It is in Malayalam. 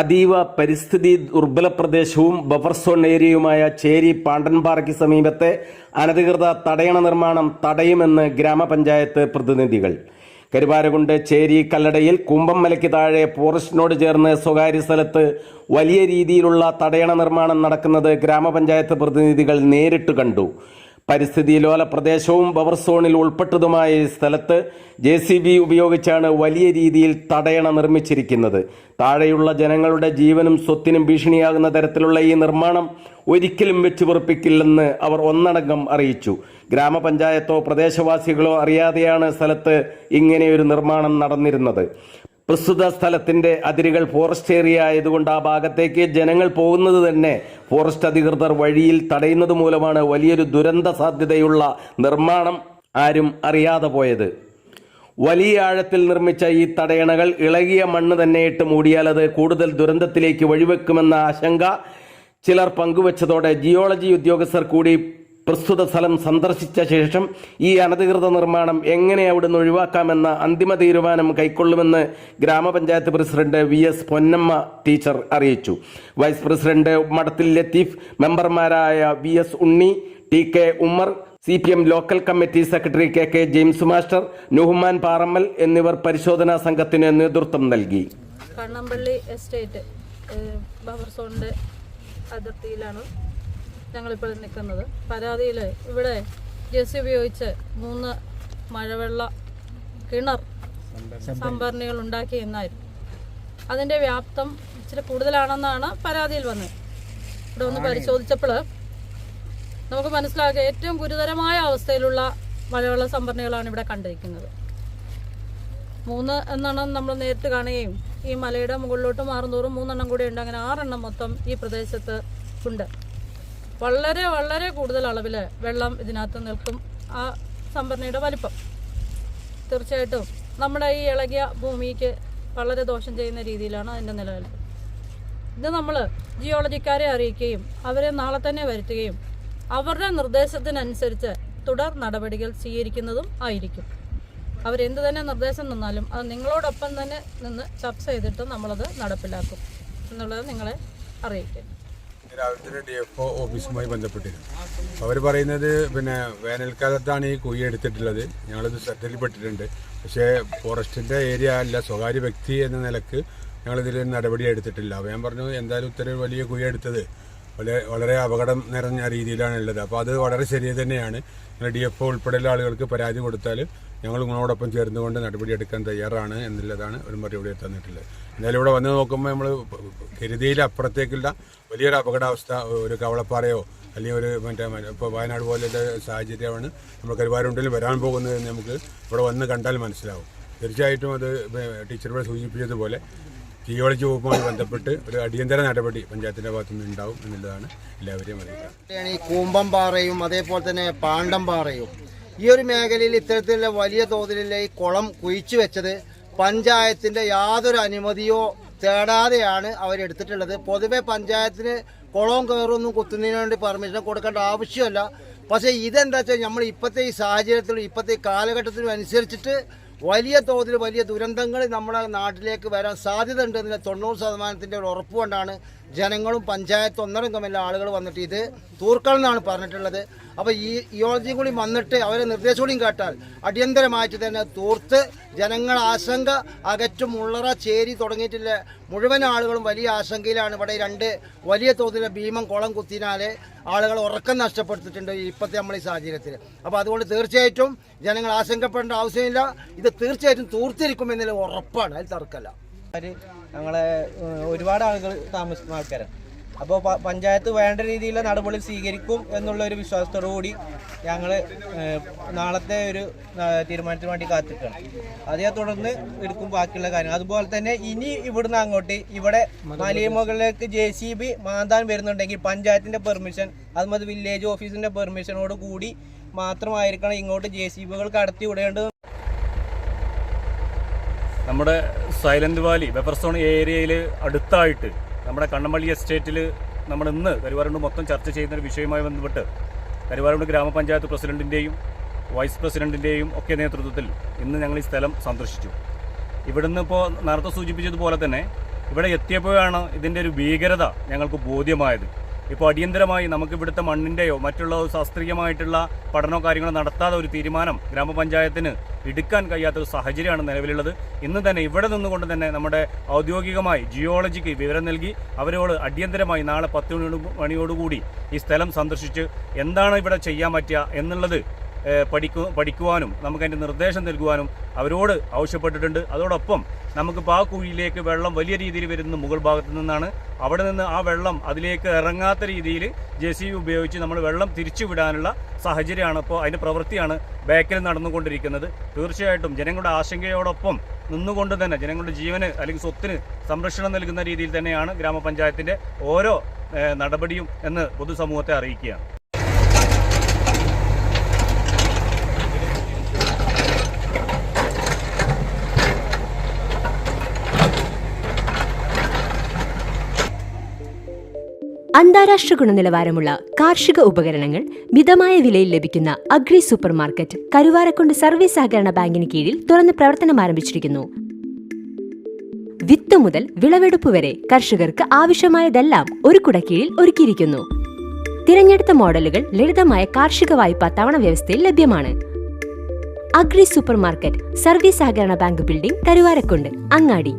അതീവ പരിസ്ഥിതി ദുർബല പ്രദേശവും ബഫർ സോൺ ഏരിയയുമായ ചേരി പാണ്ടൻപാറയ്ക്ക് സമീപത്തെ അനധികൃത തടയണ നിർമ്മാണം തടയുമെന്ന് ഗ്രാമപഞ്ചായത്ത് പ്രതിനിധികൾ. കരുവാരകുണ്ട് ചേരി കല്ലടയിൽ കുമ്പംമലയ്ക്ക് താഴെ ഫോറസ്റ്റിനോട് ചേർന്ന് സ്വകാര്യ സ്ഥലത്ത് വലിയ രീതിയിലുള്ള തടയണ നിർമ്മാണം നടക്കുന്നത് ഗ്രാമപഞ്ചായത്ത് പ്രതിനിധികൾ നേരിട്ട് കണ്ടു. പരിസ്ഥിതി ലോല പ്രദേശവും ബവർ സോണിൽ ഉൾപ്പെട്ടതുമായ സ്ഥലത്ത് ജെ സി ബി ഉപയോഗിച്ചാണ് വലിയ രീതിയിൽ തടയണ നിർമ്മിച്ചിരിക്കുന്നത്. താഴെയുള്ള ജനങ്ങളുടെ ജീവനും സ്വത്തിനും ഭീഷണിയാകുന്ന തരത്തിലുള്ള ഈ നിർമ്മാണം ഒരിക്കലും വെച്ചുപുറപ്പിക്കില്ലെന്ന് അവർ ഒന്നടങ്കം അറിയിച്ചു. ഗ്രാമപഞ്ചായത്തോ പ്രദേശവാസികളോ അറിയാതെയാണ് സ്ഥലത്ത് ഇങ്ങനെയൊരു നിർമ്മാണം നടന്നിരുന്നത്. പ്രസ്തുത സ്ഥലത്തിന്റെ അതിരുകൾ ഫോറസ്റ്റ് ഏരിയ ആയതുകൊണ്ട് ആ ഭാഗത്തേക്ക് ജനങ്ങൾ പോകുന്നത് തന്നെ ഫോറസ്റ്റ് അധികൃതർ വഴിയിൽ തടയുന്നത് മൂലമാണ് വലിയൊരു ദുരന്ത സാധ്യതയുള്ള നിർമ്മാണം ആരും അറിയാതെ പോയത്. വലിയ ആഴത്തിൽ നിർമ്മിച്ച ഈ തടയണകൾ ഇളകിയ മണ്ണ് തന്നെ ഇട്ട് മൂടിയാൽ അത് കൂടുതൽ ദുരന്തത്തിലേക്ക് വഴിവെക്കുമെന്ന ആശങ്ക ചിലർ പങ്കുവച്ചതോടെ ജിയോളജി ഉദ്യോഗസ്ഥർ കൂടി പ്രസ്തുത സ്ഥലം സന്ദർശിച്ച ശേഷം ഈ അനധികൃത നിർമ്മാണം എങ്ങനെ അവിടുന്ന് ഒഴിവാക്കാമെന്ന അന്തിമ തീരുമാനം കൈക്കൊള്ളുമെന്ന് ഗ്രാമപഞ്ചായത്ത് president V S Ponnamma teacher അറിയിച്ചു. വൈസ് പ്രസിഡന്റ് മഠത്തിൽ ലത്തീഫ് മെമ്പർമാരായ V S Unni T K Ummer C P M local committee secretary K K James master Nuhman Parammal എന്നിവർ പരിശോധനാ സംഘത്തിന് നേതൃത്വം നൽകി. കണ്ണമ്പള്ളി എസ്റ്റേറ്റ് ബഫർ സോണിന്റെ അതിർത്തിയിലാണ് ഞങ്ങളിപ്പോൾ നിൽക്കുന്നത്. പരാതിയിൽ ഇവിടെ ജെ സി ഉപയോഗിച്ച് മൂന്ന് മഴവെള്ള കിണർ സംഭരണികൾ ഉണ്ടാക്കി എന്നായിരുന്നു. അതിന്റെ വ്യാപ്തം ഇച്ചിരി കൂടുതലാണെന്നാണ് പരാതിയിൽ വന്നത്. ഇവിടെ ഒന്ന് പരിശോധിച്ചപ്പോൾ നമുക്ക് മനസ്സിലാക്കുക ഏറ്റവും ഗുരുതരമായ അവസ്ഥയിലുള്ള മഴവെള്ള സംഭരണികളാണ് ഇവിടെ കണ്ടിരിക്കുന്നത്. മൂന്ന് എണ്ണം നമ്മൾ നേരിട്ട് കാണുകയും ഈ മലയുടെ മുകളിലോട്ട് മാറുന്തോറും മൂന്നെണ്ണം കൂടെ ഉണ്ട്. അങ്ങനെ ആറെണ്ണം മൊത്തം ഈ പ്രദേശത്ത് ഉണ്ട്. വളരെ വളരെ കൂടുതൽ അളവിൽ വെള്ളം ഇതിനകത്ത് നിൽക്കും. ആ സംഭരണിയുടെ വലിപ്പം. തീർച്ചയായിട്ടും നമ്മുടെ ഈ ഇളകിയ ഭൂമിക്ക് വളരെ ദോഷം ചെയ്യുന്ന രീതിയിലാണ് അതിന്റെ നിലനിൽപ്പ്. ഇത് നമ്മൾ ജിയോളജിക്കാരെ അറിയിക്കുകയും അവരെ നാളെ തന്നെ വരുത്തുകയും അവരുടെ നിർദ്ദേശത്തിനനുസരിച്ച് തുടർ നടപടികൾ സ്വീകരിക്കുന്നതും ആയിരിക്കും. അവരെന്ത് തന്നെ നിർദ്ദേശം തന്നാലും അത് നിങ്ങളോടൊപ്പം തന്നെ നിന്ന് ചർച്ച ചെയ്തിട്ട് നമ്മളത് നടപ്പിലാക്കും എന്നുള്ളത് നിങ്ങളെ അറിയിക്കും. രാവിലെ തന്നെ ഡി എഫ് ഒ ഓഫീസുമായി ബന്ധപ്പെട്ടിരുന്നു അവർ പറയുന്നത് പിന്നെ വേനൽക്കാലത്താണ് ഈ കുഴി എടുത്തിട്ടുള്ളത്. ഞങ്ങളിത് ശ്രദ്ധയിൽപ്പെട്ടിട്ടുണ്ട് പക്ഷേ ഫോറസ്റ്റിന്റെ ഏരിയ അല്ല സ്വകാര്യ വ്യക്തി എന്ന നിലയ്ക്ക് ഞങ്ങളിതിൽ നടപടി എടുത്തിട്ടില്ല. അപ്പോൾ ഞാൻ പറഞ്ഞു എന്തായാലും ഇത്രയും വലിയ കുഴി എടുത്തത് വളരെ അപകടം നിറഞ്ഞ രീതിയിലാണ് ഉള്ളത് അപ്പോൾ അത് വളരെ ശരി തന്നെയാണ്. ഡി എഫ് ഒ ഉൾപ്പെടെയുള്ള ആളുകൾക്ക് പരാതി കൊടുത്താൽ ഞങ്ങൾ നിങ്ങളോടൊപ്പം ചേർന്നുകൊണ്ട് നടപടിയെടുക്കാൻ തയ്യാറാണ് എന്നുള്ളതാണ് ഒരു മറുപടി തന്നിട്ടുള്ളത്. എന്തായാലും ഇവിടെ വന്ന് നോക്കുമ്പോൾ നമ്മൾ കരുതിയിൽ അപ്പുറത്തേക്കുള്ള വലിയൊരു അപകടാവസ്ഥ ഒരു കവളപ്പാറയോ അല്ലെങ്കിൽ ഒരു മറ്റേ ഇപ്പോൾ വയനാട് പോലെയുള്ള സാഹചര്യമാണ് നമ്മൾ കരുവാരുണ്ടിൽ വരാൻ പോകുന്നത് നമുക്ക് ഇവിടെ വന്ന് കണ്ടാൽ മനസ്സിലാവും. തീർച്ചയായിട്ടും അത് ടീച്ചർ ഇവിടെ സൂചിപ്പിച്ചതുപോലെ ജിയോളജി വകുപ്പുമായി ബന്ധപ്പെട്ട് ഒരു അടിയന്തര നടപടി പഞ്ചായത്തിന്റെ ഭാഗത്തുനിന്ന് ഉണ്ടാവും എന്നുള്ളതാണ് എല്ലാവരെയും അറിയിക്കുക. ഈ ഈ കൂമ്പംപാറയും അതേപോലെ തന്നെ പാണ്ടംപാറയും ഈ ഒരു മേഖലയിൽ ഇത്തരത്തിലുള്ള വലിയ തോതിലുള്ള ഈ കുളം കുഴിച്ചു വെച്ചത് പഞ്ചായത്തിന്റെ യാതൊരു അനുമതിയോ തേടാതെയാണ് അവരെടുത്തിട്ടുള്ളത്. പൊതുവെ പഞ്ചായത്തിന് കുളവും കയറൊന്നും കുത്തുന്നതിന് വേണ്ടി പെർമിഷൻ കൊടുക്കേണ്ട ആവശ്യമല്ല. പക്ഷേ ഇതെന്താ വെച്ചാൽ നമ്മൾ ഇപ്പോഴത്തെ ഈ സാഹചര്യത്തിലും ഇപ്പോഴത്തെ ഈ കാലഘട്ടത്തിനും അനുസരിച്ചിട്ട് വലിയ തോതിൽ വലിയ ദുരന്തങ്ങൾ നമ്മുടെ നാട്ടിലേക്ക് വരാൻ സാധ്യത ഉണ്ട് എന്നതിൽ തൊണ്ണൂറ് ശതമാനത്തിന്റെ ഒരു ഉറപ്പ് കൊണ്ടാണ് ജനങ്ങളും പഞ്ചായത്ത് തമ്മിലുള്ള ആളുകൾ വന്നിട്ട് ഇത് തൂർക്കണം എന്നാണ് പറഞ്ഞിട്ടുള്ളത്. അപ്പോൾ ഈ ഇയോളജിയും കൂടി വന്നിട്ട് അവരെ നിർദ്ദേശം കൂടിയും കേട്ടാൽ അടിയന്തരമായിട്ട് തന്നെ തൂർത്ത് ജനങ്ങൾ ആശങ്ക അകറ്റും ഉള്ളറ ചേരി തുടങ്ങിയിട്ടില്ല മുഴുവൻ ആളുകളും വലിയ ആശങ്കയിലാണ്. ഇവിടെ രണ്ട് വലിയ തോതിലെ ഭീമം കുളം കുത്തിനാലെ ആളുകൾ ഉറക്കം നഷ്ടപ്പെടുത്തിയിട്ടുണ്ട് ഇപ്പോഴത്തെ നമ്മൾ ഈ സാഹചര്യത്തിൽ. അപ്പോൾ അതുകൊണ്ട് തീർച്ചയായിട്ടും ജനങ്ങൾ ആശങ്കപ്പെടേണ്ട ആവശ്യമില്ല. ഇത് തീർച്ചയായിട്ടും തൂർത്തിരിക്കും എന്നുള്ള ഉറപ്പാണ്. അതിൽ തർക്കമല്ല. അവർ ഞങ്ങളെ ഒരുപാട് ആളുകൾ താമസിക്കുന്ന ആൾക്കാരാണ്. അപ്പോൾ പഞ്ചായത്ത് വേണ്ട രീതിയിലുള്ള നടപടി സ്വീകരിക്കും എന്നുള്ള ഒരു വിശ്വാസത്തോടു കൂടി ഞങ്ങൾ നാളത്തെ ഒരു തീരുമാനത്തിന് വേണ്ടി കാത്തിരിക്കണം അതേ തുടർന്ന് എടുക്കും ബാക്കിയുള്ള കാര്യങ്ങൾ. അതുപോലെ തന്നെ ഇനി ഇവിടുന്ന് അങ്ങോട്ട് ഇവിടെ മലയമുകളിലേക്ക് ജെ സി ബി മാന്താൻ വരുന്നുണ്ടെങ്കിൽ പഞ്ചായത്തിന്റെ പെർമിഷൻ അതുമത് വില്ലേജ് ഓഫീസിന്റെ പെർമിഷനോട് കൂടി മാത്രമായിരിക്കണം ഇങ്ങോട്ട് ജെ സി ബികൾ കടത്തി വിടേണ്ടത് നമ്മുടെ സൈലന്റ് വാലി ബഫർ സോൺ ഏരിയയിൽ അടുത്തായിട്ട് നമ്മുടെ കണ്ണമ്പള്ളി എസ്റ്റേറ്റിൽ നമ്മൾ ഇന്ന് കരുവാരുണ്ട് മൊത്തം ചർച്ച ചെയ്യുന്ന ഒരു വിഷയവുമായി ബന്ധപ്പെട്ട് കരുവാരുണ്ട് ഗ്രാമപഞ്ചായത്ത് പ്രസിഡന്റിന്റെയും വൈസ് പ്രസിഡന്റിന്റെയും ഒക്കെ നേതൃത്വത്തിൽ ഇന്ന് ഞങ്ങൾ ഈ സ്ഥലം സന്ദർശിച്ചു. ഇവിടുന്ന് ഇപ്പോൾ നേരത്തെ സൂചിപ്പിച്ചതുപോലെ തന്നെ ഇവിടെ എത്തിയപ്പോഴാണ് ഇതിന്റെ ഒരു ഭീകരത ഞങ്ങൾക്ക് ബോധ്യമായത്. ഇപ്പോൾ അടിയന്തരമായി നമുക്ക് ഇവിടുത്തെ മണ്ണിന്റെയോ മറ്റുള്ള ശാസ്ത്രീയമായിട്ടുള്ള പഠനമോ കാര്യങ്ങളോ നടത്താതെ ഒരു തീരുമാനം ഗ്രാമപഞ്ചായത്തിന് എടുക്കാൻ കഴിയാത്ത ഒരു സാഹചര്യമാണ് നിലവിലുള്ളത്. ഇന്ന് തന്നെ ഇവിടെ നിന്നുകൊണ്ട് തന്നെ നമ്മുടെ ഔദ്യോഗികമായി ജിയോളജിക്ക് വിവരം നൽകി അവരോട് അടിയന്തരമായി നാളെ പത്ത് മണിയോട് മണിയോടുകൂടി ഈ സ്ഥലം സന്ദർശിച്ച് എന്താണ് ഇവിടെ ചെയ്യാൻ പറ്റുക എന്നുള്ളത് പഠിക്കു പഠിക്കുവാനും നമുക്ക് അതിന്റെ നിർദ്ദേശം നൽകുവാനും അവരോട് ആവശ്യപ്പെട്ടിട്ടുണ്ട്. അതോടൊപ്പം നമുക്കിപ്പോൾ ആ കുഴിയിലേക്ക് വെള്ളം വലിയ രീതിയിൽ വരുന്ന മുകൾ ഭാഗത്തു നിന്നാണ് അവിടെ നിന്ന് ആ വെള്ളം അതിലേക്ക് ഇറങ്ങാത്ത രീതിയിൽ ജെ സി ഉപയോഗിച്ച് നമ്മൾ വെള്ളം തിരിച്ചുവിടാനുള്ള സാഹചര്യമാണ് ഇപ്പോൾ അതിന്റെ പ്രവൃത്തിയാണ് ബാക്കിൽ നടന്നുകൊണ്ടിരിക്കുന്നത്. തീർച്ചയായിട്ടും ജനങ്ങളുടെ ആശങ്കയോടൊപ്പം നിന്നുകൊണ്ട് തന്നെ ജനങ്ങളുടെ ജീവന് അല്ലെങ്കിൽ സ്വത്തിന് സംരക്ഷണം നൽകുന്ന രീതിയിൽ തന്നെയാണ് ഗ്രാമപഞ്ചായത്തിന്റെ ഓരോ നടപടിയും എന്ന് പൊതുസമൂഹത്തെ അറിയിക്കുകയാണ്. അന്താരാഷ്ട്ര ഗുണനിലവാരമുള്ള കാർഷിക ഉപകരണങ്ങൾ മിതമായ വിലയിൽ ലഭിക്കുന്ന agri super market Karuvarakundu service സഹകരണ ബാങ്കിന് കീഴിൽ തുറന്ന് പ്രവർത്തനം ആരംഭിച്ചിരിക്കുന്നു. വിത്ത് മുതൽ വിളവെടുപ്പ് വരെ കർഷകർക്ക് ആവശ്യമായതെല്ലാം ഒരു കുടക്കീഴിൽ ഒരുക്കിയിരിക്കുന്നു. തിരഞ്ഞെടുത്ത മോഡലുകൾ ലളിതമായ കാർഷിക വായ്പ തവണ വ്യവസ്ഥയിൽ ലഭ്യമാണ്. അഗ്രി സൂപ്പർ മാർക്കറ്റ് സർവീസ് സഹകരണ ബാങ്ക് ബിൽഡിംഗ് കരുവാരക്കുണ്ട് അങ്ങാടി.